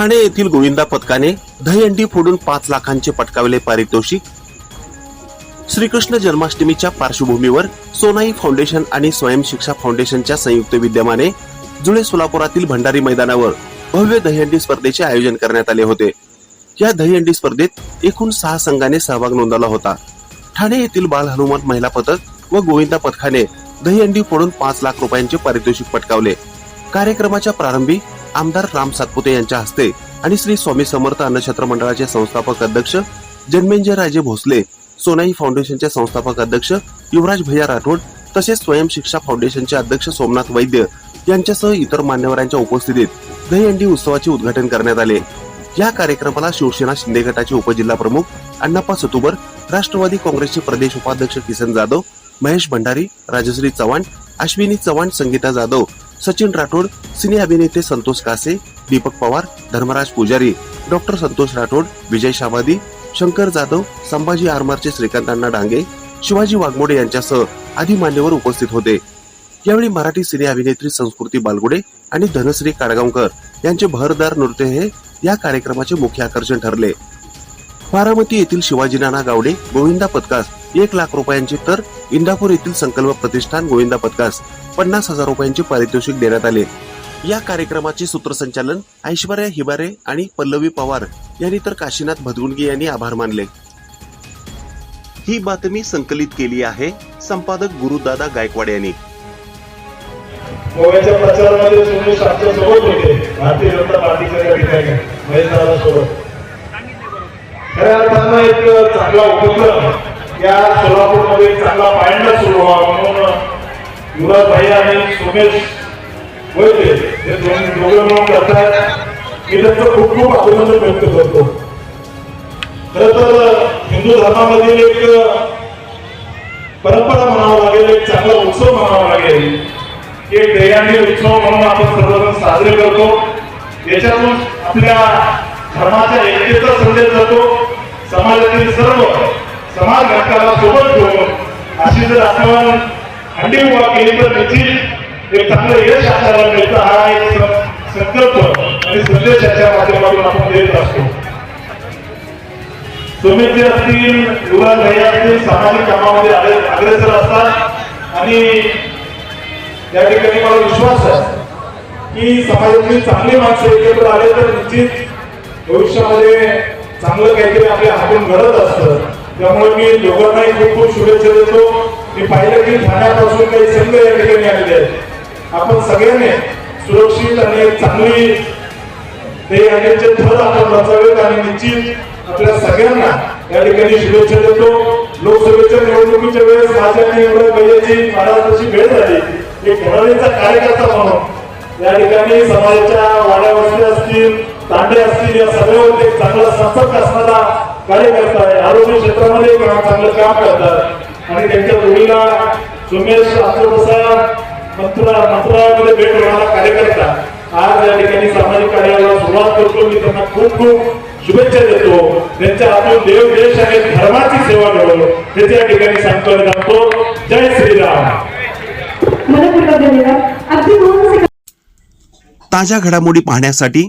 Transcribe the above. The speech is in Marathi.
ठाणे येथील गोविंदा पथकाने दहीहंडी फोडून पाच लाखांचे पटकावले पारितोषिक. श्रीकृष्ण जन्माष्टमीच्या पार्श्वभूमीवर सोनाई फाउंडेशन आणि स्वयंशिक्षा फाउंडेशनच्या संयुक्त विद्यमाने जुळे सोलापुरातील भंडारी मैदानावर भव्य दहीहंडी स्पर्धेचे आयोजन करण्यात आले होते. या दहीहंडी स्पर्धेत एकूण सहा संघाने सहभाग नोंदवला होता. ठाणे येथील बाल हनुमान महिला पथक व गोविंदा पथकाने दहीहंडी फोडून पाच लाख रुपयांचे पारितोषिक पटकावले. कार्यक्रमाच्या प्रारंभी आमदार राम सातपुते यांच्या हस्ते आणि श्री स्वामी समर्थ अन्नछत्र मंडळाचे संस्थापक अध्यक्ष जन्मेंजय राजे भोसले सोनाई फाउंडेशनचे संस्थापक अध्यक्ष युवराज भैया राठोड तसेच स्वयंशिक्षा फाउंडेशनचे अध्यक्ष सोमनाथ वैद्य यांच्यासह इतर मान्यवरांच्या उपस्थितीत दहीहंडी उत्सवाचे उद्घाटन करण्यात आले. या कार्यक्रमाला शिवसेना शिंदे गटाचे उपजिल्हा प्रमुख अण्णाप्पा सतुबर राष्ट्रवादी काँग्रेसचे प्रदेश उपाध्यक्ष किसन जाधव महेश भंडारी राजश्री चव्हाण अश्विनी चव्हाण संगीता जाधव सचिन राठोड सिने अभिनेते संतोष कासे दीपक पवार धर्मराज पुजारी डॉक्टर संतोष राठोड विजय शामादी शंकर जाधव संभाजी आरमारचे श्रीकांत अण्णा डांगे शिवाजी वाघमोडे यांच्यासह आदी मान्यवर उपस्थित होते. यावेळी मराठी सिने अभिनेत्री संस्कृती बालगुडे आणि धनश्री काडगावकर यांचे भरदार नृत्य हे या कार्यक्रमाचे मुख्य आकर्षण ठरले. बारामती येथील शिवाजी नाना गावडे गोविंदा पदकास एक लाख रुपयांची तर इंदापूर येथील संकल्प प्रतिष्ठान गोविंदा पथकास पन्नास हजार रुपयांचे पारितोषिक देण्यात आले. या कार्यक्रमाचे सूत्रसंचालन ऐश्वर्या हिबारे आणि पल्लवी पवार यांनी तर काशीनाथ भदगुंडगे यांनी आभार मानले. ही बातमी संकलित केली आहे संपादक गुरुदादा गायकवाड यांनी. गोव्याच्या प्रचारामध्ये सुनील शास्त्र सोबत होते. भारतीय जनता पार्टीच्या त्या ठिकाणी महेशदादा सोबत. खऱ्या अर्थानं एक चांगला उपक्रम या सोलापूरमध्ये चांगला पायंडा सुरू व्हावा म्हणून युवराज भाई आणि सुमेश वैद्य हे दोन दोघे मिळून करतायत मी त्यांचं खूप खूप अभिनंदन व्यक्त करतो. खर तर हिंदू धर्मामधील एक परंपरा म्हणावं लागेल एक चांगला उत्सव म्हणावा लागेल एक दह्यानी उत्सव म्हणून आपण सर्वजण साजरे करतो. याच्यातून आपल्या धर्माच्या एकतेचा संदेश जातो. समाजातील सर्व समाज घटकाला सोबत घेऊन अशी जर आपण हंडी उभा केली तर निश्चित एक चांगलं यश आपल्याला मिळतं. हा एक संकल्प आणि संदेशाच्या माध्यमातून आपण देत असतो. तुम्ही जे असतील युवराज भाई असतील सामाजिक कामामध्ये अग्रेसर असतात आणि या ठिकाणी मला विश्वास आहे की समाजातली चांगली माणसं एकत्र आले तर निश्चित भविष्यामध्ये चांगलं काहीतरी आपल्या हातून घडत असतं. त्यामुळे मी दोघांनाही खूप खूप शुभेच्छा देतो. मी पाहिलं की ठाण्यापासून काही संघ या ठिकाणी आलेले आहेत. आपण सगळ्यांनी सुरक्षित आणि चांगली ते अनेकचे थर आपण रचावेत आणि निश्चित आपल्या सगळ्यांना या ठिकाणी शुभेच्छा देतो. लोकसभेच्या निवडणुकीच्या वेळेस माझ्या एवढ्या पहिल्याची मला तशी वेळ झाली एक घराण्याचा कार्यकर्ता म्हणून या ठिकाणी समाजाच्या वाड्या वस्ती असतील तांडे असतील या सगळ्यावर एक चांगला संपर्क असणारा कार्यकर्ता आहे आरोग्य क्षेत्रामध्ये चांगलं काम करतात. आणि त्यांच्या जोडीला सुमेश मंत्रालयामध्ये भेट होणारा कार्यकर्ता आज या ठिकाणी सामाजिक कार्याला सुरुवात करतो. मी त्यांना खूप खूप शुभेच्छा देतो. त्यांच्या हातून देव देश आणि धर्माची सेवा घडवो त्याच्या या ठिकाणी सांगतो सांगतो जय श्रीराम. ताज्या घडामोडी पाहण्यासाठी